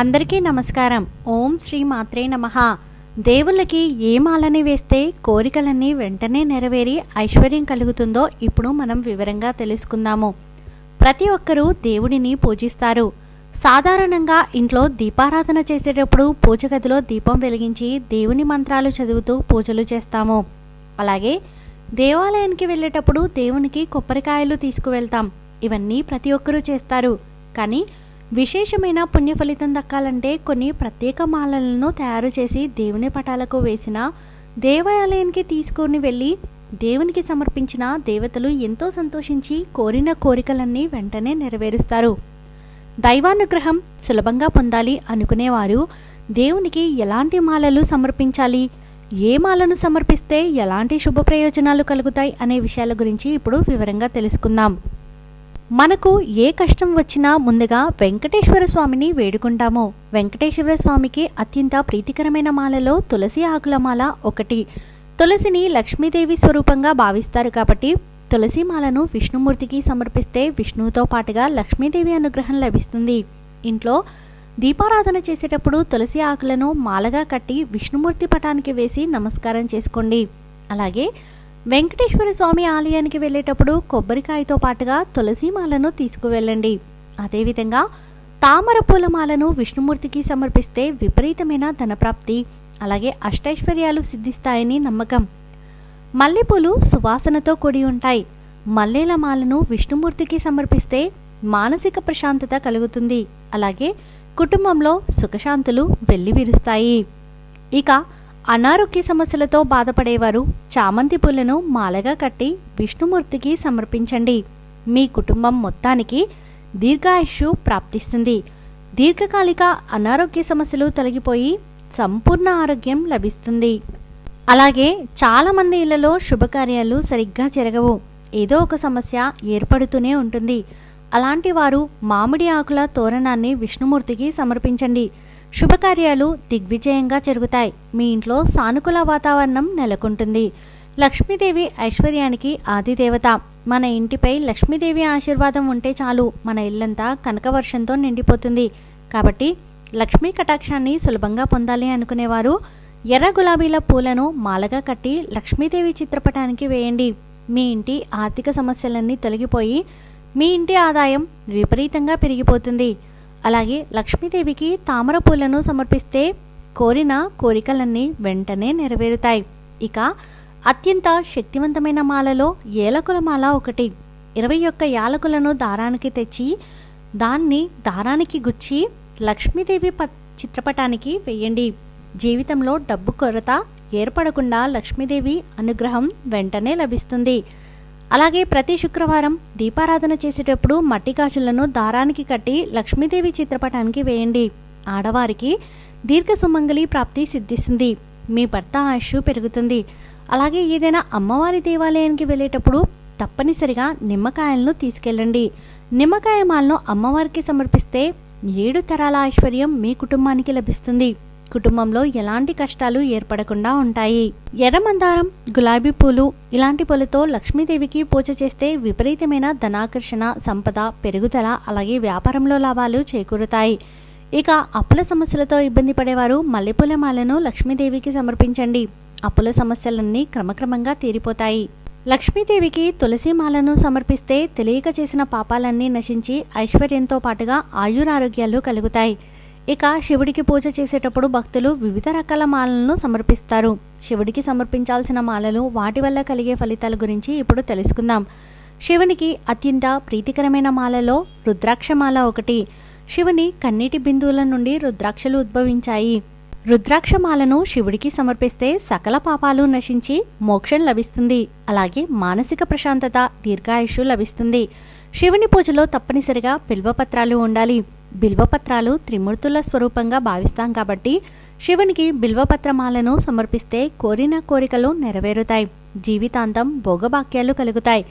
అందరికీ నమస్కారం. ఓం శ్రీ మాత్రే నమ. దేవుళ్ళకి ఏ మాలని వేస్తే కోరికలన్నీ వెంటనే నెరవేరి ఐశ్వర్యం కలుగుతుందో ఇప్పుడు మనం వివరంగా తెలుసుకుందాము. ప్రతి ఒక్కరూ దేవుడిని పూజిస్తారు. సాధారణంగా ఇంట్లో దీపారాధన చేసేటప్పుడు పూజ గదిలో దీపం వెలిగించి దేవుని మంత్రాలు చదువుతూ పూజలు చేస్తాము. అలాగే దేవాలయానికి వెళ్ళేటప్పుడు దేవునికి కొబ్బరికాయలు తీసుకువెళ్తాం. ఇవన్నీ ప్రతి ఒక్కరూ చేస్తారు. కానీ విశేషమైన పుణ్య ఫలితం దక్కాలంటే కొన్ని ప్రత్యేక మాలలను తయారు చేసి దేవుని పటాలకు వేసిన దేవాలయానికి తీసుకుని వెళ్ళి దేవునికి సమర్పించిన దేవతలు ఎంతో సంతోషించి కోరిన కోరికలన్నీ వెంటనే నెరవేరుస్తారు. దైవానుగ్రహం సులభంగా పొందాలి అనుకునేవారు దేవునికి ఎలాంటి మాలలు సమర్పించాలి ఏ మాలను సమర్పిస్తే ఎలాంటి శుభ ప్రయోజనాలు కలుగుతాయి అనే విషయాల గురించి ఇప్పుడు వివరంగా తెలుసుకుందాం. మనకు ఏ కష్టం వచ్చినా ముందుగా వెంకటేశ్వర స్వామిని వేడుకుంటాము. వెంకటేశ్వర స్వామికి అత్యంత ప్రీతికరమైన మాలలో తులసి ఆకుల మాల ఒకటి. తులసిని లక్ష్మీదేవి స్వరూపంగా భావిస్తారు కాబట్టి తులసి మాలను విష్ణుమూర్తికి సమర్పిస్తే విష్ణువుతో పాటుగా లక్ష్మీదేవి అనుగ్రహం లభిస్తుంది. ఇంట్లో దీపారాధన చేసేటప్పుడు తులసి ఆకులను మాలగా కట్టి విష్ణుమూర్తి పటానికి వేసి నమస్కారం చేసుకోండి. అలాగే వెంకటేశ్వర స్వామి ఆలయానికి వెళ్ళేటప్పుడు కొబ్బరికాయతో పాటుగా తులసి మాలను తీసుకువెళ్ళండి. అదేవిధంగా తామర పూలమాలను విష్ణుమూర్తికి సమర్పిస్తే విపరీతమైన ధనప్రాప్తి అలాగే అష్టైశ్వర్యాలు సిద్ధిస్తాయని నమ్మకం. మల్లెపూలు సువాసనతో కూడి ఉంటాయి. మల్లెల మాలను విష్ణుమూర్తికి సమర్పిస్తే మానసిక ప్రశాంతత కలుగుతుంది. అలాగే కుటుంబంలో సుఖశాంతులు వెళ్ళివిరుస్తాయి ఇక అనారోగ్య సమస్యలతో బాధపడేవారు చామంతి పూలను మాలగా కట్టి విష్ణుమూర్తికి సమర్పించండి. మీ కుటుంబం మొత్తానికి దీర్ఘాయుష్యు ప్రాప్తిస్తుంది. దీర్ఘకాలిక అనారోగ్య సమస్యలు తొలగిపోయి సంపూర్ణ ఆరోగ్యం లభిస్తుంది. అలాగే చాలామంది ఇళ్ళలో శుభకార్యాలు సరిగ్గా జరగవు. ఏదో ఒక సమస్య ఏర్పడుతూనే ఉంటుంది. అలాంటి వారు మామిడి ఆకుల తోరణాన్ని విష్ణుమూర్తికి సమర్పించండి. శుభకార్యాలు దిగ్విజయంగా జరుగుతాయి. మీ ఇంట్లో సానుకూల వాతావరణం నెలకొంటుంది. లక్ష్మీదేవి ఐశ్వర్యానికి ఆదిదేవత. మన ఇంటిపై లక్ష్మీదేవి ఆశీర్వాదం ఉంటే చాలు. మన ఇల్లంతా కనకవర్షంతో నిండిపోతుంది. కాబట్టి లక్ష్మీ కటాక్షాన్ని సులభంగా పొందాలి అనుకునేవారు. ఎర్ర గులాబీల పూలను మాలగా కట్టి లక్ష్మీదేవి చిత్రపటానికి వేయండి. మీ ఇంటి ఆర్థిక సమస్యలన్నీ తొలగిపోయి మీ ఇంటి ఆదాయం విపరీతంగా పెరిగిపోతుంది. అలాగే లక్ష్మీదేవికి తామర పూలను సమర్పిస్తే కోరిన కోరికలన్నీ వెంటనే నెరవేరుతాయి. ఇక అత్యంత శక్తివంతమైన మాలలో ఏలకుల మాల ఒకటి. ఇరవై ఒక్క యాలకులను దారానికి తెచ్చి దాన్ని దారానికి గుచ్చి లక్ష్మీదేవి ప చిత్రపటానికి వేయండి. జీవితంలో డబ్బు కొరత ఏర్పడకుండా లక్ష్మీదేవి అనుగ్రహం వెంటనే లభిస్తుంది. అలాగే ప్రతి శుక్రవారం దీపారాధన చేసేటప్పుడు మట్టి గాజులను దారానికి కట్టి లక్ష్మీదేవి చిత్రపటానికి వేయండి. ఆడవారికి దీర్ఘ సుమంగళి ప్రాప్తి సిద్ధిస్తుంది. మీ భర్త ఆయుష్ పెరుగుతుంది. అలాగే ఏదైనా అమ్మవారి దేవాలయానికి వెళ్ళేటప్పుడు తప్పనిసరిగా నిమ్మకాయలను తీసుకెళ్ళండి. నిమ్మకాయ మాలను అమ్మవారికి సమర్పిస్తే ఏడు తరాల ఐశ్వర్యం మీ కుటుంబానికి లభిస్తుంది. కుటుంబంలో ఎలాంటి కష్టాలు ఏర్పడకుండా ఉంటాయి. ఎర్రమందారం గులాబీ పూలు ఇలాంటి పూలతో లక్ష్మీదేవికి పూజ చేస్తే విపరీతమైన ధనాకర్షణ సంపద పెరుగుదల అలాగే వ్యాపారంలో లాభాలు చేకూరుతాయి. ఇక అప్పుల సమస్యలతో ఇబ్బంది పడేవారు మల్లెపూల మాలను లక్ష్మీదేవికి సమర్పించండి. అప్పుల సమస్యలన్నీ క్రమక్రమంగా తీరిపోతాయి. లక్ష్మీదేవికి తులసి మాలను సమర్పిస్తే తెలియక చేసిన పాపాలన్నీ నశించి ఐశ్వర్యంతో పాటుగా ఆయురారోగ్యాలు కలుగుతాయి. ఇక శివుడికి పూజ చేసేటప్పుడు భక్తులు వివిధ రకాల మాలలను సమర్పిస్తారు. శివుడికి సమర్పించాల్సిన మాలలు వాటి వల్ల కలిగే ఫలితాల గురించి ఇప్పుడు తెలుసుకుందాం. శివునికి అత్యంత ప్రీతికరమైన మాలలో రుద్రాక్షమాల ఒకటి. శివుని కన్నీటి బిందువుల నుండి రుద్రాక్షలు ఉద్భవించాయి. రుద్రాక్షమాలను శివుడికి సమర్పిస్తే సకల పాపాలు నశించి మోక్షం లభిస్తుంది. అలాగే మానసిక ప్రశాంతత దీర్ఘాయుషు లభిస్తుంది. శివుని పూజలో తప్పనిసరిగా బిల్వపత్రాలు ఉండాలి. బిల్వపత్రాలు త్రిమూర్తుల స్వరూపంగా భావిస్తాం కాబట్టి శివునికి బిల్వపత్రమాలను సమర్పిస్తే కోరిన కోరికలు నెరవేరుతాయి. జీవితాంతం భోగభాక్యాలు కలుగుతాయి.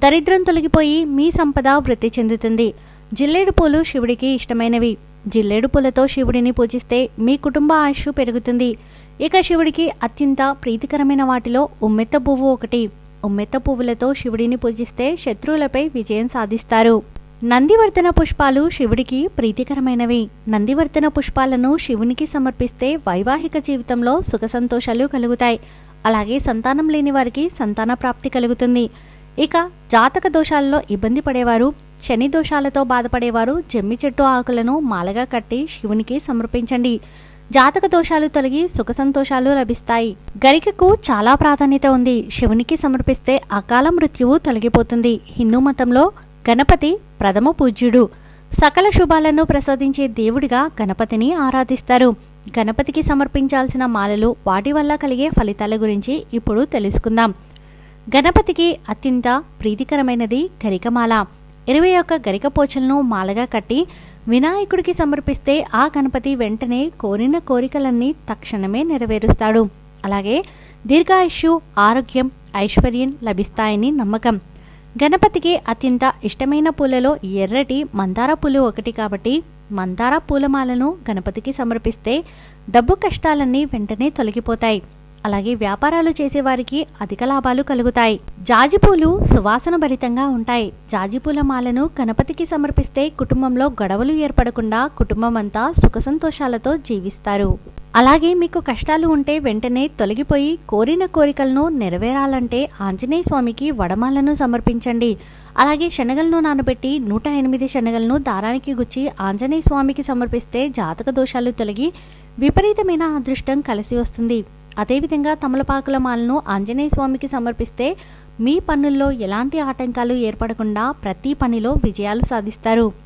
దరిద్రం తొలగిపోయి మీ సంపద వృద్ధి చెందుతుంది. జిల్లేడు పూలు శివుడికి ఇష్టమైనవి. జిల్లేడు పూలతో శివుడిని పూజిస్తే మీ కుటుంబ ఆయుష్ పెరుగుతుంది. ఇక శివుడికి అత్యంత ప్రీతికరమైన వాటిలో ఉమ్మెత్త పువ్వు ఒకటి. ఉమ్మెత్త పువ్వులతో శివుడిని పూజిస్తే శత్రువులపై విజయం సాధిస్తారు. నందివర్ధన పుష్పాలు శివుడికి ప్రీతికరమైనవి. నందివర్ధన పుష్పాలను శివునికి సమర్పిస్తే వైవాహిక జీవితంలో సుఖ సంతోషాలు కలుగుతాయి. అలాగే సంతానం లేని వారికి సంతాన ప్రాప్తి కలుగుతుంది. ఇక జాతక దోషాలలో ఇబ్బంది పడేవారు శని దోషాలతో బాధపడేవారు జమ్మి చెట్టు ఆకులను మాలగా కట్టి శివునికి సమర్పించండి. జాతక దోషాలు తొలగి సుఖ సంతోషాలు లభిస్తాయి. గరికకు చాలా ప్రాధాన్యత ఉంది. శివునికి సమర్పిస్తే అకాల మృత్యువు తొలగిపోతుంది. హిందూ మతంలో గణపతి ప్రథమ పూజ్యుడు. సకల శుభాలను ప్రసాదించే దేవుడిగా గణపతిని ఆరాధిస్తారు. గణపతికి సమర్పించాల్సిన మాలలు వాటి వల్ల కలిగే ఫలితాల గురించి ఇప్పుడు తెలుసుకుందాం. గణపతికి అత్యంత ప్రీతికరమైనది గరికమాల. ఇరవై ఒక్క గరికపోచలను మాలగా కట్టి వినాయకుడికి సమర్పిస్తే ఆ గణపతి వెంటనే కోరిన కోరికలన్నీ తక్షణమే నెరవేరుస్తాడు. అలాగే దీర్ఘాయుష్యు ఆరోగ్యం ఐశ్వర్యం లభిస్తాయని నమ్మకం. గణపతికి అత్యంత ఇష్టమైన పూలలో ఎర్రటి మందార పూలు ఒకటి కాబట్టి మందార పూలమాలను గణపతికి సమర్పిస్తే డబ్బు కష్టాలన్నీ వెంటనే తొలగిపోతాయి. అలాగే వ్యాపారాలు చేసేవారికి అధిక లాభాలు కలుగుతాయి. జాజిపూలు సువాసన భరితంగా ఉంటాయి. జాజిపూల మాలను గణపతికి సమర్పిస్తే కుటుంబంలో గొడవలు ఏర్పడకుండా కుటుంబం అంతా సుఖ సంతోషాలతో జీవిస్తారు. అలాగే మీకు కష్టాలు ఉంటే వెంటనే తొలగిపోయి కోరిన కోరికలను నెరవేరాలంటే ఆంజనేయ స్వామికి వడమాలను సమర్పించండి. అలాగే శనగలను నానబెట్టి నూట ఎనిమిది శనగలను దారానికి గుచ్చి ఆంజనేయ స్వామికి సమర్పిస్తే జాతక దోషాలు తొలగి విపరీతమైన అదృష్టం కలిసి వస్తుంది. అదేవిధంగా తమలపాకుల మాలను ఆంజనేయ స్వామికి సమర్పిస్తే మీ పనుల్లో ఎలాంటి ఆటంకాలు ఏర్పడకుండా ప్రతి పనిలో విజయాలు సాధిస్తారు.